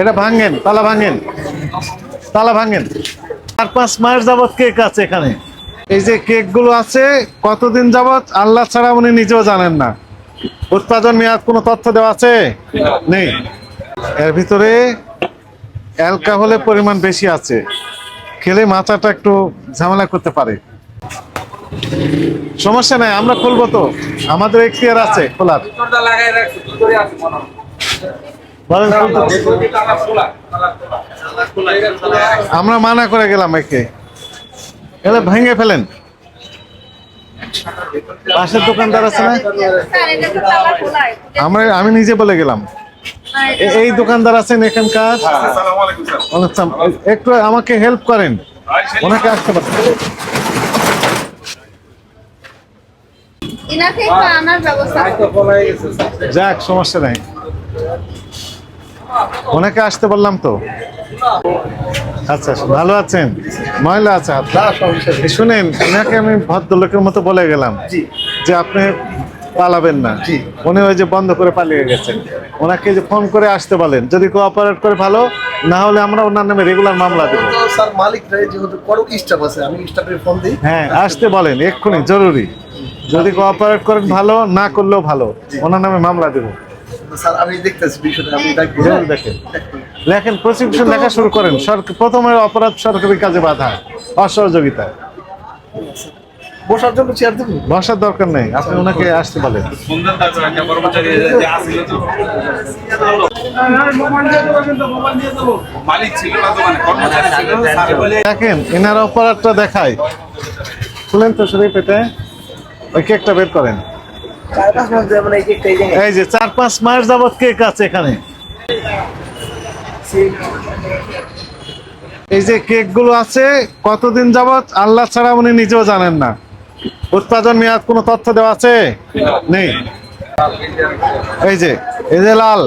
এটা ভাঙেন, তালা ভাঙেন। তালা ভাঙেন। চার পাঁচ মাস যাবৎ কেক আছে এখানে। এই যে কেকগুলো আছে, কতদিন যাবৎ আল্লাহ ছাড়া উনি নিজেও জানেন না। উৎপাদন মেয়াদ কোনো তথ্য দেওয়া আছে? নেই। এর ভিতরে অ্যালকোহলের পরিমাণ বেশি আছে। খেলে মাথাটা একটু ঝামেলা করতে পারে। সমস্যা নাই, আমরা খুলবো তো। আমাদের এখতিয়ার আছে খোলার। হয়। বলেন। আমরা মানা করে গেলাম একে। এলে ভেঙে ফেলেন। পাশের দোকানদার আছে না? আমরা আমি নিজে বলে গেলাম। এই দোকানদার আছেন এখানকার? ওয়ালাইকুম একটু আমাকে হেল্প করেন। ওনাকে আসতে পারেন। যাক সমস্যা নাই। ওনাকে আসতে বললাম তো। আচ্ছা ভালো আছেন? ময়লা আছে শুনেন ওনাকে আমি ভদ্রলোকের মতো বলে গেলাম যে আপনি পালাবেন না। উনি ওই যে বন্ধ করে পালিয়ে গেছেন। ওনাকে যে ফোন করে আসতে বলেন যদি কোঅপারেট করে ভালো না হলে আমরা ওনার নামে রেগুলার মামলা দেবো। স্যার মালিক যেহেতু বড় স্টাফ আছে আমি স্টাফের ফোন দিই। হ্যাঁ আসতে বলেন এক্ষুনি জরুরি। যদি কোঅপারেট করেন ভালো না করলেও ভালো ওনার নামে মামলা দেবো। স্যার আমি দেখতেছি বিষয়টা আমি দেখেন। লেখেন প্রসিকিউশন লেখা শুরু করেন। সরকার প্রথমে অপরাধ সরকারি কাজে বাধা অসহযোগিতা। বসার জন্য চেয়ার দেবো? বসার দরকার নেই আপনি ওনাকে আসতে বলেন। দেখেন এনার অপরাধটা দেখায়। খুলেন তো শরীর পেটে। ওই কেকটা বের করেন। কেকটা এই যে চার পাঁচ মাস যাবত কেক আছে এখানে। এই যে কেকগুলো আছে, কতদিন যাবত আল্লাহ ছাড়া উনি নিজেও জানেন না। উৎপাদন মেয়াদ কোনো তথ্য দেওয়া আছে? নেই। এই যে এই যে লাল,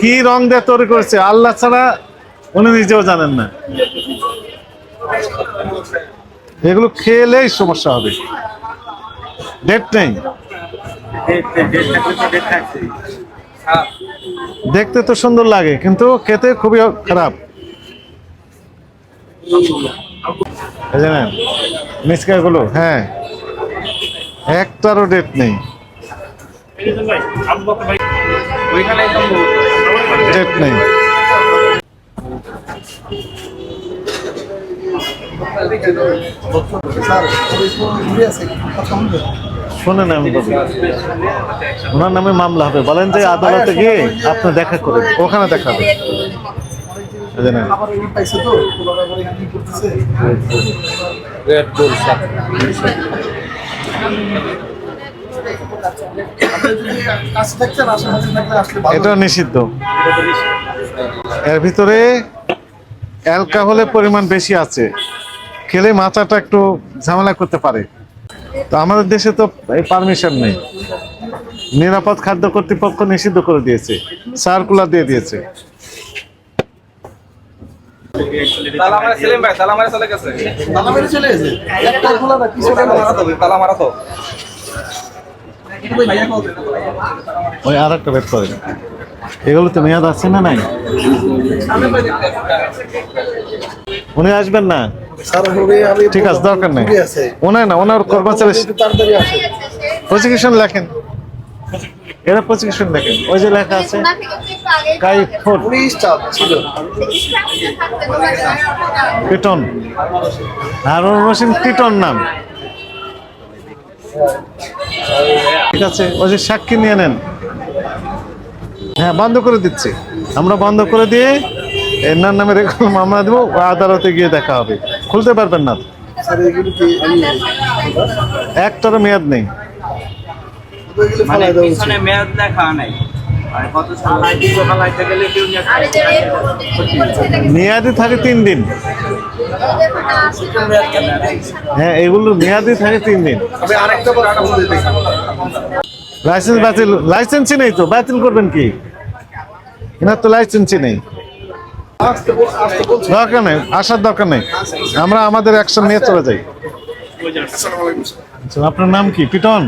কি রং দিয়ে তৈরি করছে? আল্লাহ ছাড়া উনি নিজেও জানেন না। এগুলো খেলেই সমস্যা হবে। ডেট নেই। দেখতে তো সুন্দর লাগে কিন্তু খেতে খুবই খারাপ। এই যে নেন, মিসকাগুলো হ্যাঁ। একটারও ডেট নেই। ডেট নেই। স্যার শোনেন আমি বলি। ওনার নামে মামলা হবে। বলেন যে আদালতে গিয়ে আপনি দেখা করুন ওখানে দেখা হবে। এই যে নেন, আবার এই পাইছে তো কোলার আবার কি করতেছে? আপনি যদি কাছে থাকতেন আশেপাশে থাকলে আসলে ভালো এটা নিষিদ্ধ। এর ভিতরে অ্যালকোহলের পরিমাণ বেশি আছে। খেলে মাথাটা একটু ঝামেলা করতে পারে। তো আমাদের দেশে তো এই পারমিশন নেই। নিরাপদ খাদ্য কর্তৃপক্ষ নিষিদ্ধ করে দিয়েছে। সার্কুলার দিয়ে দিয়েছে। তালা মারা সেলিম ভাই তালা মারা চলে গেছে। তালা মেরে চলে গেছে? একটা খোলা না কিছু তালা মারা তো তালা মারা তো ভাইয়া কল দেন। ওই আর একটা বের করেন। এগুলো তো মেয়াদ আছে না নাই? উনি আসবেন না? ঠিক আছে দরকার নেই। ওনার না ওনার কর্মচারী আসে। প্রসিকিউশন লেখেন। এরা প্রসিকিউশন লেখেন। ওই যে লেখা আছে ওনাকে কিন্তু একটু আগে কাই ছিল। থাকতে দোকানে পিটন। হারুন রশিদ পিটন নাম। ঠিক আছে ওই যে সাক্ষী নিয়ে নেন। হ্যাঁ বন্ধ করে দিচ্ছি। আমরা বন্ধ করে দিয়ে এনার নামে রেখে মামলা দেবো আদালতে গিয়ে দেখা হবে। খুলতে পারবেন না একটারও মেয়াদ নেই। মানে। পিছনে মেয়াদ নাই। থাকে তিন দিন। হ্যাঁ এগুলো মেয়াদি থাকে তিন দিন। লাইসেন্স বাতিল লাইসেন্সই নেই তো বাতিল করবেন কি? এনার তো লাইসেন্সই নেই। দরকার নেই আসার দরকার নেই। আমরা আমাদের অ্যাকশন নিয়ে চলে যাই। আচ্ছা, আপনার নাম কি? পিটন?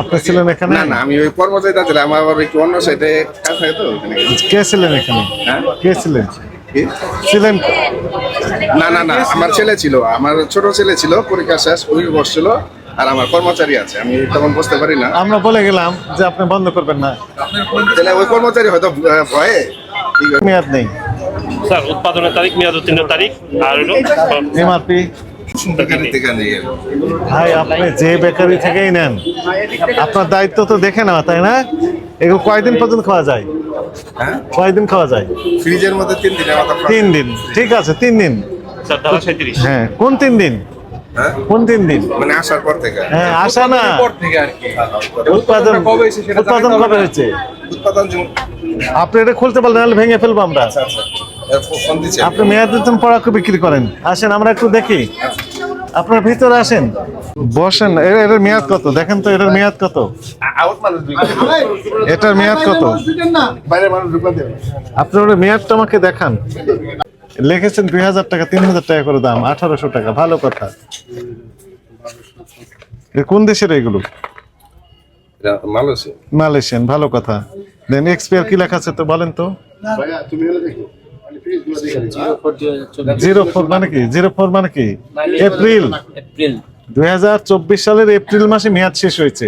আপনি ছিলেন এখানে? না না আমি ওই কর্মচারীটা ছিলাম আমার আবার একটু অন্য সাইডে কাজ থাকে তো ওখানে। কে ছিলেন এখানে? হ্যাঁ? কে ছিলেন? ছিলেন? না না না আমার ছেলে ছিল আমার ছোট ছেলে ছিল পরীক্ষা শেষ ওই বসছিল আর আমার কর্মচারী আছে আমি তখন বুঝতে পারি না। আমরা বলে গেলাম যে আপনি বন্ধ করবেন না। তাহলে ওই কর্মচারী হয়তো ভয়ে মেয়াদ নেই। স্যার উৎপাদনের তারিখ মেয়াদ উত্তীর্ণ তারিখ আর হলো এমআরপি। ভাই আপনি যে বেকারি থেকেই নেন আপনার দায়িত্ব তো দেখে নেওয়া তাই না? এগুলো কয়দিন পর্যন্ত খাওয়া যায়? হ্যাঁ? কয়দিন খাওয়া যায়? ফ্রিজের মধ্যে তিন দিনের মাথা তিন দিন ঠিক আছে তিন দিন। হ্যাঁ কোন তিন দিন? কোন তিন দিন? মানে আসার পর থেকে। হ্যাঁ আসা না। থেকে আর কি। উৎপাদন কবে হয়েছে সেটা উৎপাদন কবে হয়েছে? উৎপাদন আপনি এটা খুলতে পারলেন নাহলে ভেঙে ফেলব আমরা। আচ্ছা আচ্ছা। আপনি মেয়াদ দিতেন পড়াকু বিক্রি করেন। আসেন আমরা একটু দেখি। আপনার ভিতরে আসেন। বসেন এর- এটার মেয়াদ কত? দেখেন তো এটার মেয়াদ কত? এটার মেয়াদ কত? বাইরে মানুষ আপনার মেয়াদটা আমাকে দেখান। লিখেছেন দুই হাজার টাকা তিন হাজার টাকা করে দাম আঠারোশো টাকা ভালো কথা। এ কোন দেশের এগুলো? মালয়েশিয়ান। ভালো কথা। দেন এক্সপিয়ার কি লেখা আছে তো বলেন তো? জিরো ফোর মানে কি? জিরো ফোর মানে কি? এপ্রিল। এপ্রিল। দুই হাজার চব্বিশ সালের এপ্রিল মাসে মেয়াদ শেষ হয়েছে।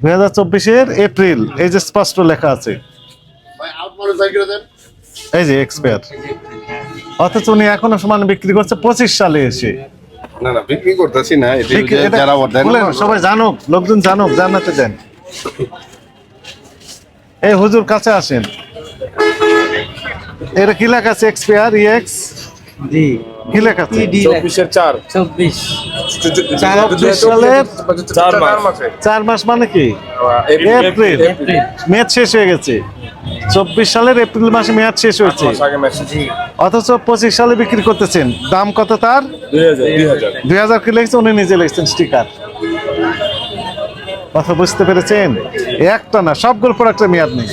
দুই হাজার চব্বিশের এপ্রিল এই যে স্পষ্ট লেখা আছে। এই যে এক্সপায়ার। অথচ উনি এখনও সমান বিক্রি করছে পঁচিশ সালে এসে। না না বিক্রি করতেছি না যারা সবাই জানুক লোকজন জানুক জানাতে দেন। এই হুজুর কাছে আসেন। এটা কি লেখা আছে? EX G. কি লেখা চব্বিশ। সালের চার মাসে। মানে কি? এপ্রিল। এপ্রিল। মেয়াদ শেষ হয়ে গেছে। চব্বিশ সালের এপ্রিল মাসে মেয়াদ শেষ হয়েছে। অথচ পঁচিশ সালে বিক্রি করতেছেন। দাম কত তার? দুই হাজার কি লিখছে উনি নিজে লিখছেন স্টিকার কথা বুঝতে পেরেছেন? একটা না সবগুলো প্রোডাক্টের মেয়াদ নেই।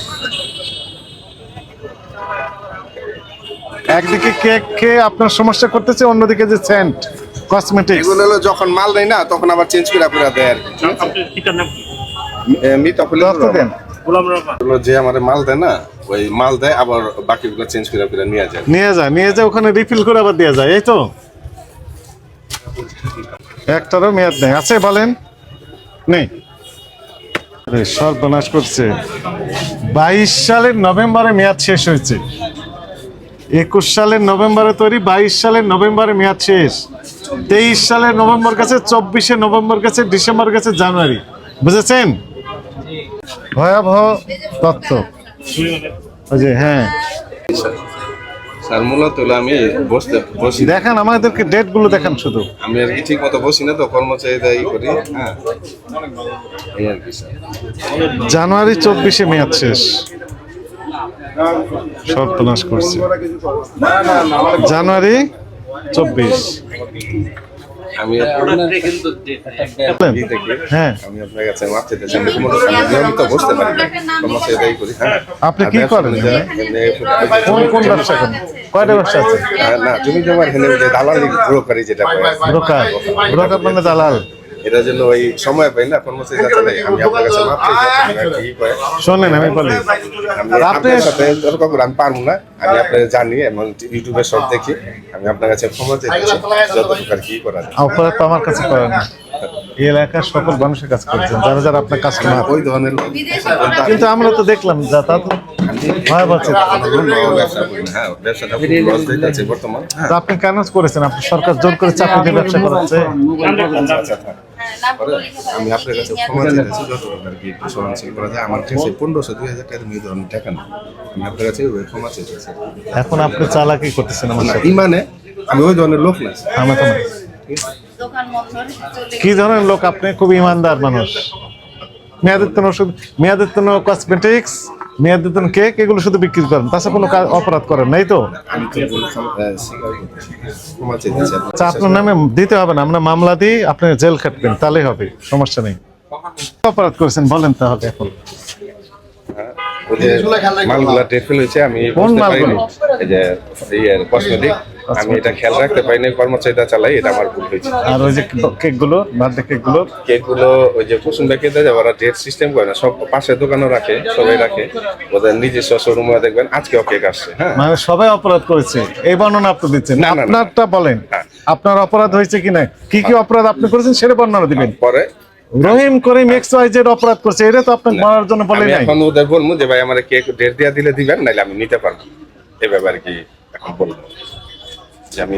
একদিকে কেক খেয়ে আপনার সমস্যা করতেছে অন্যদিকে যে সেন্ট কসমেটিক্স এগুলো হলো যখন মাল নেই না তখন আবার চেঞ্জ করে করে দেয় আর কি। আপনার যে আমার মাল দেয় না ওই মাল দেয় আবার বাকিগুলো চেঞ্জ করে করে নিয়ে যায়। নিয়ে যায় নিয়ে যায় ওখানে রিফিল করে আবার দেওয়া যায় এই তো। একটারও মেয়াদ নেই। আছে বলেন? নেই। আরে সর্বনাশ করছে। বাইশ সালের নভেম্বরে মেয়াদ শেষ হয়েছে। একুশ সালের নভেম্বরে তৈরি বাইশ সালের নভেম্বরে মেয়াদ শেষ। তেইশ সালের নভেম্বর গেছে চব্বিশে নভেম্বর গেছে ডিসেম্বর গেছে জানুয়ারি। বুঝেছেন? ভয়াবহ ওই যে হ্যাঁ। স্যার মূলত আমি বসতে বসি। দেখান আমাদেরকে ডেটগুলো দেখান শুধু। আমি আর কি ঠিক মতো বসি না তো কর্মচারীরা ই করি হ্যাঁ। এই আর কি স্যার। জানুয়ারি চব্বিশে মেয়াদ শেষ। সর্বনাশ করছে। জানুয়ারি চব্বিশ। আমি কিন্তু হ্যাঁ। আমি আপনার কাছে মাপ চাইতেছি আমি নিয়মিত বসতে পারি না। করি হ্যাঁ। আপনি কি করেন? কোন কোন ব্যবসা করেন? কয়টা ব্যবসা আছে? আর না জমি জমার হেনে দালাল যে ব্রোকারি যেটা ব্রোকার ব্রোকার মানে দালাল। এটার জন্য ওই সময় পাই না কর্মচারী যাচ্ছে না আমি আপনার কাছে মাপ চাইছি আপনারা কি করে শোনেন আমি বলি। আপনার সাথে করে আমি পারব না আমি আপনার জানি এবং ইউটিউবে সব দেখি আমি আপনার কাছে ক্ষমা চাইতেছি যতটুকু আর কি করা যায়। অপরাধ তো আমার কাছে করেন না। এই এলাকার সকল মানুষের কাজ করছেন যারা যারা আপনার কাস্টমার। ওই ধরনের কিন্তু আমরা তো দেখলাম যা তা তো হ্যাঁ ব্যবসাটা লস বর্তমান আপনি কেন করেছেন? আপনি সরকার জোর করে চাকরি দিয়ে ব্যবসা করাচ্ছে? পরে আমি আপনার কাছে ক্ষমা চাইতেছি যতটুকু আর কি সহনশীল করা যায়। আমার কাছে পনেরোশো দুই হাজার টাকা এই ধরনের টাকা না আমি আপনার কাছে ক্ষমা চাইতেছি এখন আপনি চালাকি করতেছেন আমার ইমানে আমি ওই ধরনের লোক না। আমার তো কি ধরনের লোক? আপনি খুব ইমানদার মানুষ। মেয়াদিত্তন ওষুধ মেয়াদিত্তন কসমেটিক্স মেয়াদিত্তন কেক এগুলো শুধু বিক্রি করেন? তাছাড়া কোনো অপরাধ করেন? নাই তো? আচ্ছা আপনার নামে দিতে হবে না। আমরা মামলা দিই আপনি জেল খাটবেন তাহলেই হবে সমস্যা নেই। অপরাধ করেছেন? বলেন তাহলে এখন। মালগুলা টেফেল হয়েছে আমি কোন মালগুলো? এই যে কসমেটিক। আমি এটা খেয়াল রাখতে পারিনি কর্মচারীটা চালাই এটা আমার ভুল হয়েছে। আর ওই যে কেকগুলো বার্থডে কেকগুলো কেকগুলো ওই যে কুসুম ব্যাগে দেয় ওরা ডেট সিস্টেম করে না সব পাশে দোকানও রাখে সবাই রাখে। ওদের নিজস্ব শোরুমে দেখবেন আজকেও কেক আসছে হ্যাঁ। মানে সবাই অপরাধ করেছে এই বর্ণনা আপনি দিচ্ছেন। না, না, না। আপনারটা বলেন হ্যাঁ। আপনার অপরাধ হয়েছে কিনা কি কি অপরাধ আপনি করেছেন সেটা বর্ণনা দিবেন। পরে। Rahim Karim X Y Z অপরাধ করছে এটা তো আপনাকে বলার জন্য বলে নাই। এখন ওদের বলব যে ভাই আমার কেক ডেট দিয়া দিলে দিবেন নাহলে আমি নিতে পারব। এই ব্যাপারে কি এখন বলব?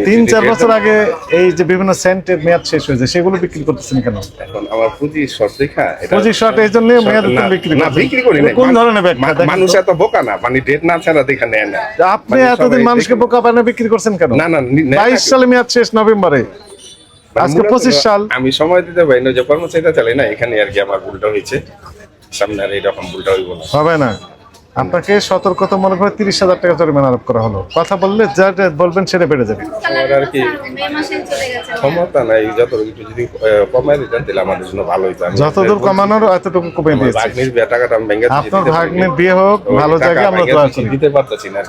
তিন চার বছর আগে এই যে বিভিন্ন সেন্টের মেয়াদ শেষ হয়েছে সেগুলো বিক্রি করতেছেন কেন? এখন আমার পুঁজি শর্ট দেখা পুঁজি short এই জন্যই মেয়াদ বিক্রি না বিক্রি করি না কোন ধরনের? মানুষ এত বোকা না মানে ডেট না ছাড়া দেখা নেয় না। আপনি মানে এতদিন মানুষকে বোকা বানিয়ে বিক্রি করছেন কেন? না, না, নি- নেয় বাইশ না। সালে মেয়াদ শেষ নভেম্বরে। আজকে মূলত পঁচিশ সাল। আমি সময় দিতে পারি না যে কর্মচারীটা চালাই না এখানে আর কি আমার ভুলটা হয়েছে। সামনে আর এইরকম ভুলটা হইব না। হবে না। আপনাকে সতর্কতা মনে করে তিরিশ হাজার টাকা জরিমানা আরোপ করা হলো। কথা বললে যা যা বলবেন সেটা বেড়ে যাবে। আর কি মে মাসে চলে গেছে। ক্ষমতা নাই যত একটু যদি আহ, কমায় দিতেন তাহলে আমাদের জন্য ভালো হইতো। যতদূর কমানোর এতটুকু কমে দিয়েছে। ভাগ্নির বিয়ে টাকাটা আমি আপনার। ভাগ্নের বিয়ে হোক ভালো জায়গায় আমরা দিতে পারতেছি না